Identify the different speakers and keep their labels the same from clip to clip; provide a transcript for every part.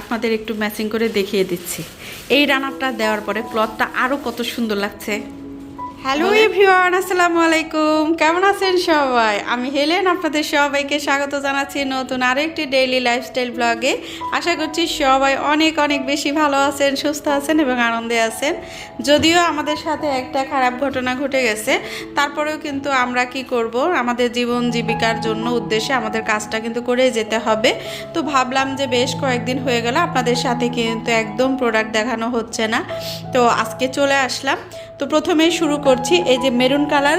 Speaker 1: আপনাদের একটু ম্যাচিং করে দেখিয়ে দিচ্ছি। এই রানারটা দেওয়ার পরে ক্লথটা আরও কত সুন্দর লাগছে। হ্যালো এভরিওয়ান আসসালামু আলাইকুম। কেমন আছেন সবাই? আমি হেলেন আপনাদের সবাইকে স্বাগত জানাচ্ছি নতুন আরেকটি ডেইলি লাইফস্টাইল ব্লগে আশা করছি সবাই অনেক অনেক বেশি ভালো আছেন সুস্থ আছেন এবং আনন্দে আছেন। যদিও আমাদের সাথে একটা খারাপ ঘটনা ঘটে গেছে। তারপরেও কিন্তু আমরা কি করব? আমাদের জীবন জীবিকার জন্য উদ্দেশ্যে আমাদের কাজটা কিন্তু করে যেতে হবে। তো ভাবলাম যে বেশ কয়েকদিন হয়ে গেল আপনাদের সাথে কিন্তু একদম প্রোডাক্ট দেখানো হচ্ছে না। তো আজকে চলে আসলাম। তো প্রথমেই শুরু করছি। এই যে মেরুন কালার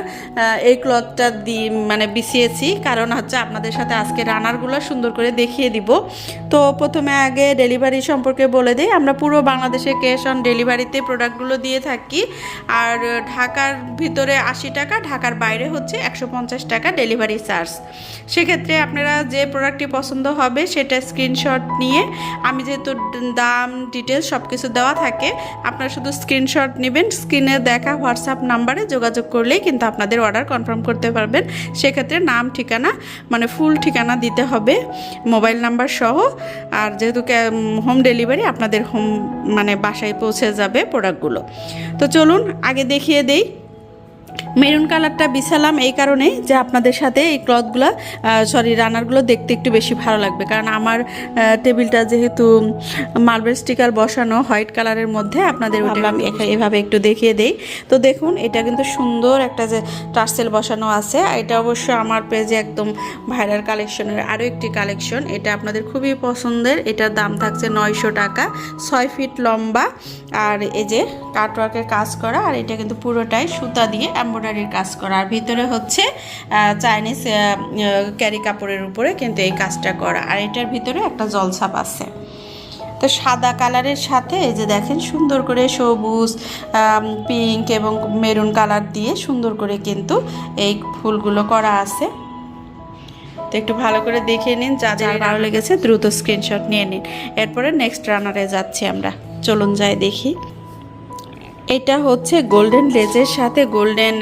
Speaker 1: এই ক্লথটা দি মানে বিছিয়েছি। কারণ হচ্ছে আপনাদের সাথে আজকে রানারগুলো সুন্দর করে দেখিয়ে দিব। তো প্রথমে আগে ডেলিভারি সম্পর্কে বলে দিই, আমরা পুরো বাংলাদেশে ক্যাশ অন ডেলিভারিতে প্রোডাক্টগুলো দিয়ে থাকি। আর ঢাকার ভিতরে আশি টাকা, ঢাকার বাইরে হচ্ছে একশো পঞ্চাশ টাকা ডেলিভারি চার্জ। সেক্ষেত্রে আপনারা যে প্রোডাক্টটি পছন্দ হবে, সেটা স্ক্রিনশট নিয়ে, আমি যেহেতু দাম, ডিটেলস সব কিছু দেওয়া থাকে, আপনারা শুধু স্ক্রিনশট নেবেন, স্ক্রিনে দেখা হোয়াটসঅ্যাপ নাম্বারে যোগাযোগ করলেই কিন্তু আপনাদের অর্ডার কনফার্ম করতে পারবেন। সেক্ষেত্রে নাম, ঠিকানা মানে ফুল ঠিকানা দিতে হবে মোবাইল নাম্বার সহ। আর যেহেতু হোম ডেলিভারি আপনাদের হোম মানে বাসায় পৌঁছে যাবে প্রোডাক্টগুলো তো চলুন, আগে দেখিয়ে দেই। মেরুন কালারটা বিছালাম এই কারণেই যে আপনাদের সাথে এই ক্লথগুলো সরি রানারগুলো দেখতে একটু বেশি ভালো লাগবে। কারণ আমার টেবিলটা যেহেতু মার্বেল স্টিকার বসানো হোয়াইট কালারের মধ্যে আপনাদের ভাবলাম এভাবে একটু দেখিয়ে দেই। তো দেখুন এটা কিন্তু সুন্দর একটা যে টার্সেল বসানো আছে। এটা অবশ্য আমার পেজে একদম ভাইরাল কালেকশনের আরও একটি কালেকশন। এটা আপনাদের খুবই পছন্দের। এটার দাম থাকছে নয়শো টাকা। ছয় ফিট লম্বা। আর এই যে কাটওয়ার্কের কাজ করা। আর এটা কিন্তু পুরোটাই সুতা দিয়ে এমব্রয়ডারির কাজ করা। আর ভিতরে হচ্ছে চাইনিজ ক্যারি কাপড়ের উপরে কিন্তু এই কাজটা করা। আর এটার ভিতরে একটা জলছাপ আছে। তো সাদা কালারের সাথে এই যে দেখেন সুন্দর করে সবুজ পিঙ্ক এবং মেরুন কালার দিয়ে সুন্দর করে কিন্তু এই ফুলগুলো করা আছে। তো একটু ভালো করে দেখে নিন যা যা ভালো লেগেছে দ্রুত স্ক্রিনশট নিয়ে নিন। এরপরে নেক্সট রানারে যাচ্ছি আমরা। চলুন যাই দেখি। এটা হচ্ছে গোল্ডেন লেজের সাথে গোল্ডেন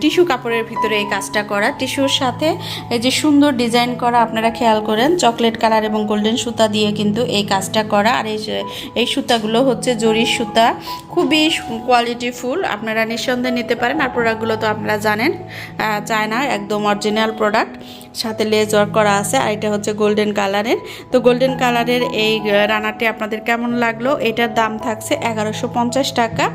Speaker 1: টিস্যু কাপড়ের ভিতরে এই কাজটা করা। টিস্যুর সাথে এই যে সুন্দর ডিজাইন করা আপনারা খেয়াল করেন চকলেট কালার এবং গোল্ডেন সুতা দিয়ে কিন্তু এই কাজটা করা। আর এই এই সুতাগুলো হচ্ছে জরির সুতা খুবই কোয়ালিটি ফুল আপনারা নিঃসন্দেহে নিতে পারেন। আর প্রোডাক্টগুলো তো আপনারা জানেন আহ, চায়না একদম অরিজিনাল প্রোডাক্ট সাথে লেজ ওয়ার্ক করা আছে আর এটা হচ্ছে গোল্ডেন কালারের। তো গোল্ডেন কালারের এই রানারটি আপনাদের কেমন লাগল? এটার দাম থাকছে এগারোশো টাকা।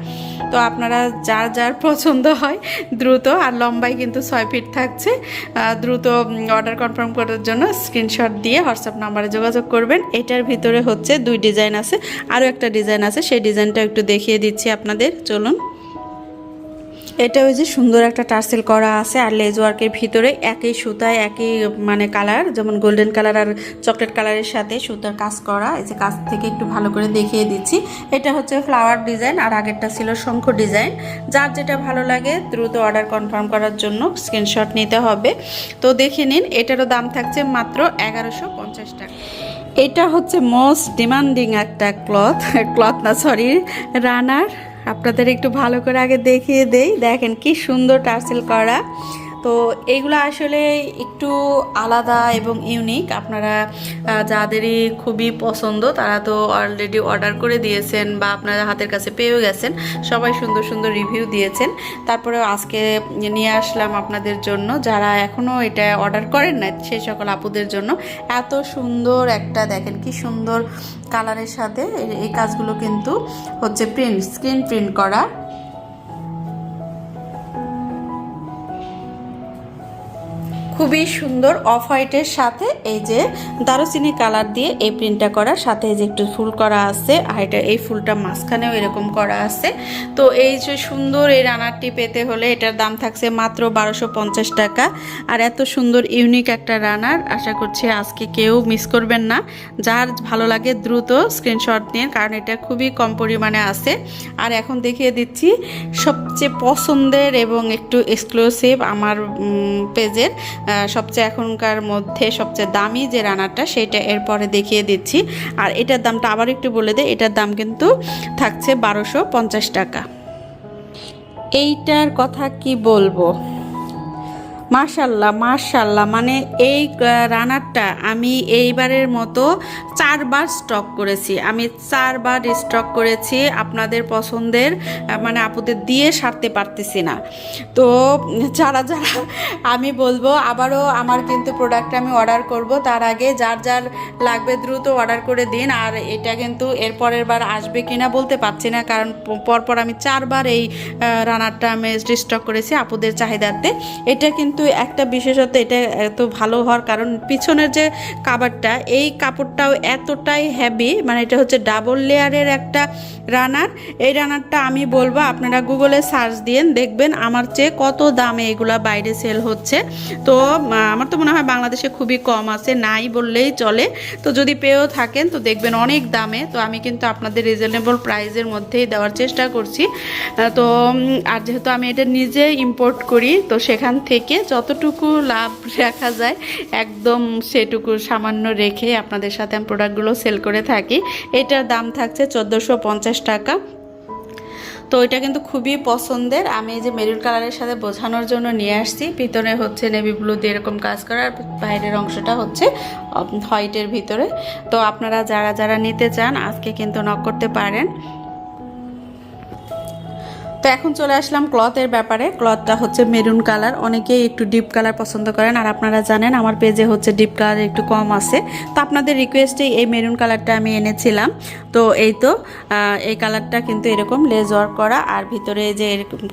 Speaker 1: তো আপনারা যার যার পছন্দ হয় দ্রুত, আর লম্বাই কিন্তু ছয় ফিট থাকছে দ্রুত অর্ডার কনফার্ম করার জন্য স্ক্রিনশট দিয়ে হোয়াটসঅ্যাপ নাম্বারে যোগাযোগ করবেন। এটার ভিতরে হচ্ছে দুই ডিজাইন আছে, আরও একটা ডিজাইন আছে, সেই ডিজাইনটা একটু দেখিয়ে দিচ্ছি আপনাদের। চলুন। এটা ওই যে সুন্দর একটা টার্সেল করা আছে আর লেজ ওয়ার্কের ভিতরে একই সুতায়, একই মানে কালার, যেমন গোল্ডেন কালার আর চকলেট কালারের সাথে সুতার কাজ করা। এই যে কাজ থেকে একটু ভালো করে দেখিয়ে দিচ্ছি। এটা হচ্ছে ফ্লাওয়ার ডিজাইন আর আগেরটা ছিল শঙ্খ ডিজাইন যার যেটা ভালো লাগে দ্রুত অর্ডার কনফার্ম করার জন্য স্ক্রিনশট নিতে হবে। তো দেখে নিন, এটারও দাম থাকছে মাত্র এগারোশো পঞ্চাশ টাকা। এটা হচ্ছে মোস্ট ডিমান্ডিং একটা ক্লথ ক্লথ না সরি রানার আপনাদের একটু ভালো করে আগে দেখিয়ে দেই। দেখেন কি সুন্দর টার্সেল করা। তো এইগুলো আসলে একটু আলাদা এবং ইউনিক আপনারা যাদেরই খুবই পছন্দ, তারা তো অলরেডি অর্ডার করে দিয়েছেন বা আপনারা হাতের কাছে পেয়েও গেছেন। সবাই সুন্দর সুন্দর রিভিউ দিয়েছেন। তারপরে আজকে নিয়ে আসলাম আপনাদের জন্য। যারা এখনও এটা অর্ডার করেন না সেই সকল আপুদের জন্য। এত সুন্দর একটা, দেখেন কি সুন্দর কালারের সাথে এই- এই কাজগুলো কিন্তু হচ্ছে প্রিন্ট স্ক্রিন প্রিন্ট করা। খুবই সুন্দর অফ হোয়াইটের সাথে এই যে দারুচিনি কালার দিয়ে এই প্রিন্টটা করা, সাথে এই যে একটু ফুল করা আছে, আর এটা এই ফুলটা মাঝখানেও এরকম করা আছে। তো এই যে সুন্দর এই রানারটি পেতে হলে এটার দাম থাকছে মাত্র বারোশো টাকা। আর এত সুন্দর, ইউনিক একটা রানার, আশা করছি আজকে কেউ মিস করবেন না। যার ভালো লাগে দ্রুত স্ক্রিনশট নিন, কারণ এটা খুবই কম পরিমাণে আছে। আর এখন দেখিয়ে দিচ্ছি, সবচেয়ে পছন্দের এবং একটু এক্সক্লুসিভ আমার পেজের সবচেয়ে এখনকার মধ্যে সবচেয়ে দামি যে রানারটা সেটা এরপরে দেখিয়ে দিচ্ছি। আর এটার দামটা আবার একটু বলে দেয় এটার দাম কিন্তু থাকছে বারোশো পঞ্চাশ টাকা। এইটার কথা কি বলব? মাশাল্লাহ মাশাল্লাহ। মানে এই রানারটা আমি এইবারের মতো চারবার স্টক করেছি। আমি চারবার স্টক করেছি আপনাদের পছন্দের মানে আপুদের দিয়ে সারতে পারতেছি না। তো যারা যারা, আমি বলব আবারও আমার কিন্তু প্রোডাক্ট আমি অর্ডার করব। তার আগে যার যার লাগবে দ্রুত অর্ডার করে দিন। আর এটা কিন্তু এর পরের বার আসবে কিনা বলতে পারছি না। কারণ পরপর আমি চারবার এই রানারটা আমি স্টক করেছি আপুদের চাহিদাতে। এটা কিন্তু একটা বিশেষত এটা এত ভালো হওয়ার কারণ, পিছনের যে কাবারটা, এই কাপড়টাও এতটাই হ্যাভি মানে এটা হচ্ছে ডাবল লেয়ারের একটা রানার, এই রানারটা আমি বলব, আপনারা গুগলে সার্চ দিয়েন দেখবেন আমার চেয়ে কত দামে এগুলা বাইরে সেল হচ্ছে। তো আমার তো মনে হয় বাংলাদেশে খুবই কম আছে, নাই বললেই চলে। তো যদি পেয়েও থাকেন, তো দেখবেন অনেক দামে। তো আমি কিন্তু আপনাদের রিজনেবল প্রাইসের মধ্যেই দেওয়ার চেষ্টা করছি। তো আর যেহেতু আমি এটা নিজে ইম্পোর্ট করি, তো সেখান থেকে যতটুকু লাভ রাখা যায়, একদম সেটুকু সামান্য রেখে আপনাদের সাথে আমি প্রোডাক্টগুলো সেল করে থাকি। এটার দাম থাকছে চোদ্দোশো পঞ্চাশ টাকা। তো এটা কিন্তু খুবই পছন্দের। আমি এই যে মেরুন কালারের সাথে বোঝানোর জন্য নিয়ে আসছি। ভিতরে হচ্ছে নেভি ব্লু দিয়ে এরকম কাজ করা, আর বাইরের অংশটা হচ্ছে হোয়াইটের ভিতরে। তো আপনারা যারা যারা নিতে চান, আজকে কিন্তু নক করতে পারেন। তো এখন চলে আসলাম ক্লথের ব্যাপারে। ক্লথটা হচ্ছে মেরুন কালার অনেকেই একটু ডিপ কালার পছন্দ করেন। আর আপনারা জানেন, আমার পেজে হচ্ছে ডিপ কালার একটু কম আছে। তো আপনাদের রিকোয়েস্টেই এই মেরুন কালারটা আমি এনেছিলাম। তো এই তো এই কালারটা কিন্তু এরকম লেজ ওয়ার্ক করা। আর ভিতরে যে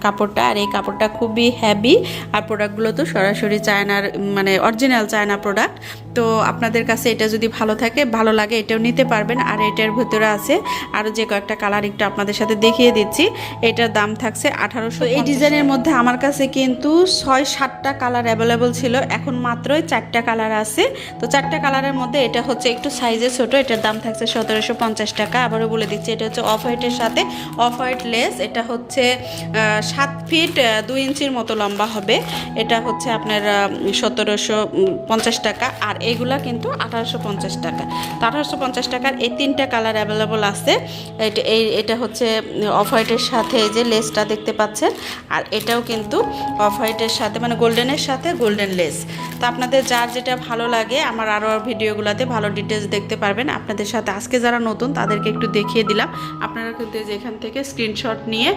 Speaker 1: কাপড়টা, আর এই কাপড়টা খুবই হ্যাভি আর প্রোডাক্টগুলো তো সরাসরি চায়নার মানে অরিজিনাল চায়না প্রোডাক্ট তো আপনাদের কাছে এটা যদি ভালো থাকে ভালো লাগে এটাও নিতে পারবেন। আর এটার ভিতরে আছে আরও যে কয়েকটা কালার একটু আপনাদের সাথে দেখিয়ে দিচ্ছি। এটার দাম থাকছে আঠারোশো এই ডিজাইনের মধ্যে আমার কাছে কিন্তু ছয় সাতটা কালার অ্যাভেলেবল ছিল। এখন মাত্রই চারটা কালার আছে। তো চারটা কালারের মধ্যে এটা হচ্ছে একটু সাইজে ছোট এটার দাম থাকছে সতেরোশো পঞ্চাশ টাকা। আবারও বলে দিচ্ছি এটা হচ্ছে অফ হোয়াইটের সাথে অফ হোয়াইট লেস এটা হচ্ছে সাত ফিট দুই ইঞ্চির মতো লম্বা হবে। এটা হচ্ছে আপনার সতেরোশো পঞ্চাশ টাকা। আর এগুলা কিন্তু আঠারোশো পঞ্চাশ টাকা। তো আঠারোশো পঞ্চাশ টাকার এই তিনটা কালার অ্যাভেলেবল আছে। এই এটা হচ্ছে অফ হোয়াইটের সাথে এই যে লেসটা দেখতে পাচ্ছেন। আর এটাও কিন্তু অফ হোয়াইটের সাথে মানে গোল্ডেনের সাথে গোল্ডেন লেস তো আপনাদের যার যেটা ভালো লাগে, আমার আরও ভিডিওগুলোতে ভালো ডিটেলস দেখতে পারবেন। আপনাদের সাথে আজকে যারা নতুন, তাদেরকে একটু দেখিয়ে দিলাম। আপনারা কিন্তু এই যে এখান থেকে স্ক্রিনশট নিয়ে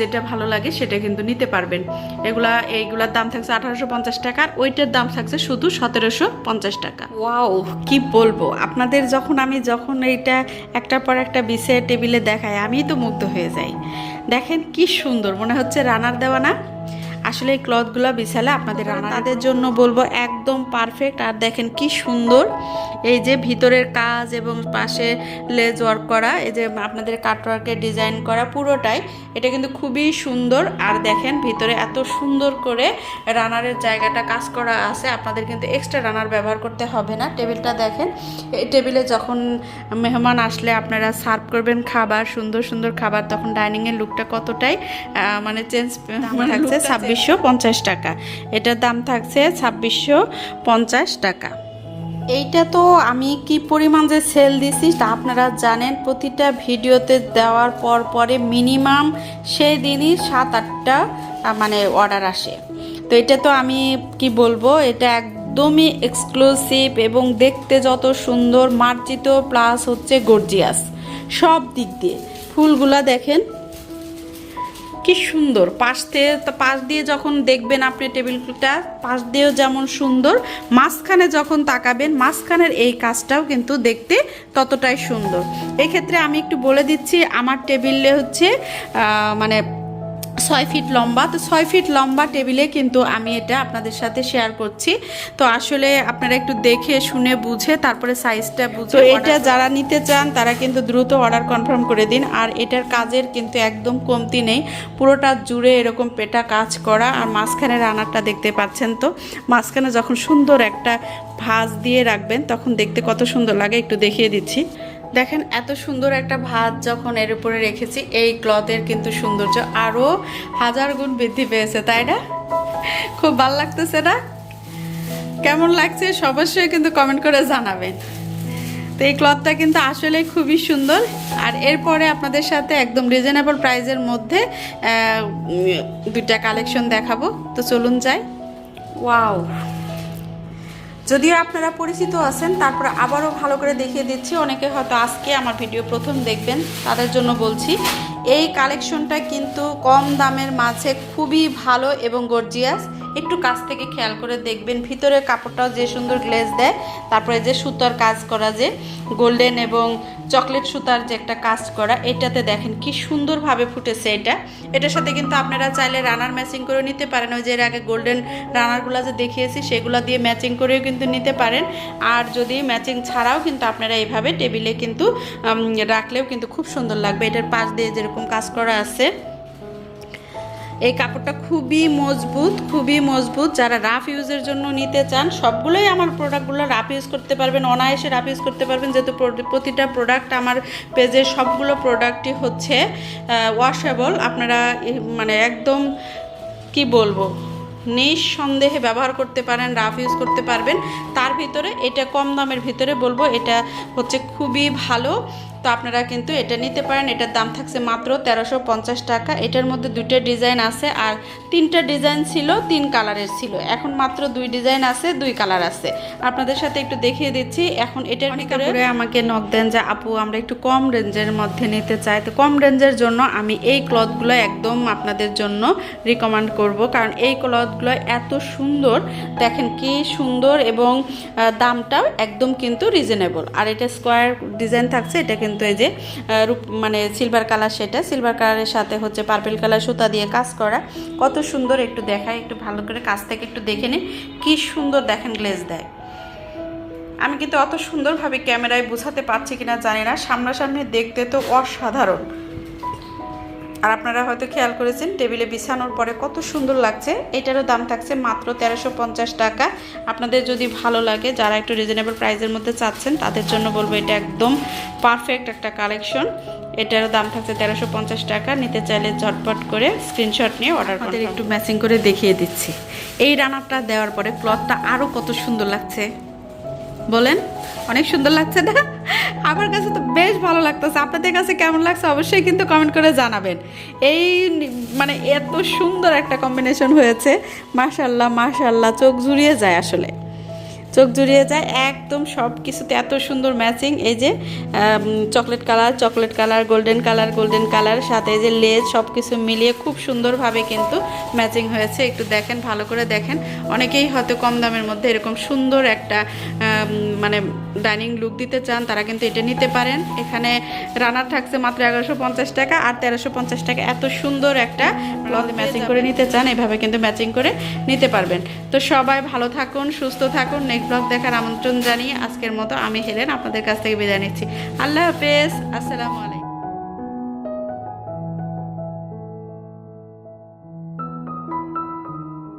Speaker 1: যেটা ভালো লাগে, সেটা কিন্তু নিতে পারবেন। এগুলা এইগুলার দাম থাকছে আঠারোশো পঞ্চাশ টাকা, আর ওইটার দাম থাকছে শুধু সতেরোশো পঞ্চাশ টাকা। ওয়াও, কি বলব? আপনাদের যখন আমি যখন এইটা একটার পর একটা বিছে টেবিলে দেখাই আমি তো মুগ্ধ হয়ে যাই। দেখেন কি সুন্দর, মনে হচ্ছে রানার দেওয়া না আসলে এই ক্লথগুলো বিছালে আপনাদের রানাদের জন্য বলব একদম পারফেক্ট আর দেখেন কি সুন্দর। এই যে ভিতরের কাজ এবং পাশে লেজ ওয়ার্ক করা এই যে আপনাদের কাটওয়ার্কের ডিজাইন করা পুরোটাই এটা কিন্তু খুবই সুন্দর। আর দেখেন ভিতরে এত সুন্দর করে রানারের জায়গাটা কাজ করা আছে। আপনাদের কিন্তু এক্সট্রা রানার ব্যবহার করতে হবে না। টেবিলটা দেখেন এই টেবিলে যখন মেহমান আসলে আপনারা সার্ভ করবেন খাবার সুন্দর সুন্দর খাবার তখন ডাইনিংয়ের লুকটা কতটাই মানে চেঞ্জ থাকছে ছাব্বিশশো টাকা। এটার দাম থাকছে ছাব্বিশশো পঞ্চাশ টাকা। এইটা তো আমি কি পরিমাণ যে সেল দিছি তা আপনারা জানেন, প্রতিটা ভিডিওতে দেওয়ার পর পরে মিনিমাম সেই দিনই সাত, আটটা মানে অর্ডার আসে। তো এটা তো আমি কি বলব, এটা একদমই এক্সক্লুসিভ এবং দেখতে যত সুন্দর, মার্জিত প্লাস হচ্ছে গর্জিয়াস সব দিক দিয়ে। ফুলগুলা দেখেন কি সুন্দর। পাশ দিয়ে পাশ দিয়ে যখন দেখবেন আপনি টেবিলটা পাশ দিয়েও যেমন সুন্দর, মাঝখানে যখন তাকাবেন, মাঝখানের এই কাজটাও কিন্তু দেখতে ততটাই সুন্দর। এক্ষেত্রে আমি একটু বলে দিচ্ছি, আমার টেবিলে হচ্ছে মানে ছয় ফিট লম্বা। তো ছয় ফিট লম্বা টেবিলে কিন্তু আমি এটা আপনাদের সাথে শেয়ার করছি। তো আসলে আপনারা একটু দেখে শুনে বুঝে তারপরে সাইজটা বুঝে তো এটা যারা নিতে চান তারা কিন্তু দ্রুত অর্ডার কনফার্ম করে দিন। আর এটার কাজের কিন্তু একদম কমতি নেই। পুরোটা জুড়ে এরকম পেটা কাজ করা। আর মাঝখানে রানারটা দেখতে পাচ্ছেন তো? মাঝখানে যখন সুন্দর একটা ভাঁজ দিয়ে রাখবেন তখন দেখতে কত সুন্দর লাগে। একটু দেখিয়ে দিচ্ছি। দেখেন, এত সুন্দর একটা ভাত যখন এর উপরে রেখেছি, এই ক্লথের কিন্তু সৌন্দর্য আরও হাজার গুণ বৃদ্ধি পেয়েছে, তাই না? খুব ভালো লাগতেছে না? কেমন লাগছে? অবশ্যই কিন্তু কমেন্ট করে জানাবেন। তো এই ক্লথটা কিন্তু আসলে খুবই সুন্দর। আর এরপরে আপনাদের সাথে একদম রিজনেবল প্রাইজের মধ্যে দুইটা কালেকশন দেখাবো। তো চলুন যাই। ওয়াও যদিও আপনারা পরিচিত আছেন, তারপর আবারও ভালো করে দেখিয়ে দিচ্ছি। অনেকে হয়তো আজকে আমার ভিডিও প্রথম দেখবেন, তাদের জন্য বলছি, এই কালেকশনটা কিন্তু কম দামের মাঝে খুবই ভালো এবং গর্জিয়াস একটু কাছ থেকে খেয়াল করে দেখবেন। ভিতরের কাপড়টাও যে সুন্দর গ্লেজ দেয়, তারপরে যে সুতার কাজ করা যে গোল্ডেন এবং চকলেট সুতার যে একটা কাজ করা, এটাতে দেখেন কি সুন্দরভাবে ফুটেছে এটা। এটার সাথে কিন্তু আপনারা চাইলে রানার ম্যাচিং করে নিতে পারেন। ওই যে এর আগে গোল্ডেন রানারগুলো যে দেখিয়েছি, সেগুলো দিয়ে ম্যাচিং করেও কিন্তু নিতে পারেন। আর যদি ম্যাচিং ছাড়াও কিন্তু আপনারা এইভাবে টেবিলে কিন্তু রাখলেও কিন্তু খুব সুন্দর লাগবে। এটার পাশ দিয়ে যেরকম কাজ করা আছে। এই কাপড়টা খুবই মজবুত খুবই মজবুত। যারা রাফ ইউজের জন্য নিতে চান, সবগুলোই আমার প্রোডাক্টগুলো রাফ ইউজ করতে পারবেন, অনায়াসে রাফ ইউজ করতে পারবেন। যেহেতু প্রতিটা প্রোডাক্ট আমার পেজের সবগুলো প্রোডাক্টই হচ্ছে ওয়াশেবল আপনারা মানে একদম, কি বলব, নিঃসন্দেহে ব্যবহার করতে পারেন রাফ ইউজ করতে পারবেন। তার ভিতরে, এটা কম দামের ভিতরে বলব, এটা হচ্ছে খুবই ভালো। তো আপনারা কিন্তু এটা নিতে পারেন। এটার দাম থাকছে মাত্র তেরোশো পঞ্চাশ টাকা। এটার মধ্যে দুইটা ডিজাইন আছে আর তিনটা ডিজাইন ছিল তিন কালারের ছিল। এখন মাত্র দুই ডিজাইন আছে দুই কালার আছে। আপনাদের সাথে একটু দেখিয়ে দিচ্ছি। এখন এটার ভিতরে আমাকে নক দেন যে আপু আমরা একটু কম রেঞ্জের মধ্যে নিতে চাই। তো কম রেঞ্জের জন্য আমি এই ক্লথগুলো একদম আপনাদের জন্য রিকমেন্ড করব। কারণ এই ক্লথগুলো এত সুন্দর। দেখেন কি সুন্দর এবং দামটাও একদম কিন্তু রিজনেবল আর এটা স্কোয়ার ডিজাইন থাকছে এটা কিন্তু এই যে মানে সিলভার কালার সেটা সিলভার কালারের সাথে হচ্ছে পার্পেল কালার সুতা দিয়ে কাজ করা। কত সুন্দর একটু দেখায়, একটু ভালো করে কাজ থেকে একটু দেখে নিন, কী সুন্দর দেখেন গ্লেজ দেয়। আমি কিন্তু অত সুন্দরভাবে ক্যামেরায় বোঝাতে পারছি কিনা জানি না, সামনাসামনি দেখতে তো অসাধারণ। আর আপনারা হয়তো খেয়াল করেছেন টেবিলে বিছানোর পরে কত সুন্দর লাগছে। এটারও দাম থাকছে মাত্র তেরোশো পঞ্চাশ টাকা। আপনাদের যদি ভালো লাগে যারা একটু রিজনেবল প্রাইসের মধ্যে চাচ্ছেন তাদের জন্য বলব এটা একদম পারফেক্ট একটা কালেকশন এটারও দাম থাকছে তেরোশো পঞ্চাশ টাকা। নিতে চাইলে ঝটপট করে স্ক্রিনশট নিয়ে অর্ডার আমাদের একটু ম্যাচিং করে দেখিয়ে দিচ্ছি। এই রানারটা দেওয়ার পরে ক্লথটা আরও কত সুন্দর লাগছে। বলেন, অনেক সুন্দর লাগছে না? আমার কাছে তো বেশ ভালো লাগতেছে। আপনাদের কাছে কেমন লাগছে অবশ্যই কিন্তু কমেন্ট করে জানাবেন। এই মানে এত সুন্দর একটা কম্বিনেশন হয়েছে। মাশাল্লাহ মাশাল্লাহ চোখ জুড়িয়ে যায় আসলে। চোখ জুড়িয়ে যায়। একদম সব কিছুতে এত সুন্দর ম্যাচিং এই যে chocolate colour chocolate colour golden colour golden colour সাথে এই যে লেজ সব কিছু মিলিয়ে খুব সুন্দরভাবে কিন্তু ম্যাচিং হয়েছে। একটু দেখেন ভালো করে দেখেন। অনেকেই হয়তো কম দামের মধ্যে এরকম সুন্দর একটা মানে ডাইনিং লুক দিতে চান তারা কিন্তু এটা নিতে পারেন। এখানে রানার থাকছে মাত্র এগারোশো পঞ্চাশ টাকা আর তেরোশো পঞ্চাশ টাকা। এত সুন্দর একটা ম্যাচিং করে নিতে চান এভাবে কিন্তু ম্যাচিং করে নিতে পারবেন। তো সবাই ভালো থাকুন সুস্থ থাকুন। নেক্সট ব্লগ দেখার আমন্ত্রণ জানিয়ে আজকের মতো আমি হেলেন আপনাদের কাছ থেকে বিদায় নিচ্ছি। আল্লাহ হাফেজ, আসসালামু আলাইকুম।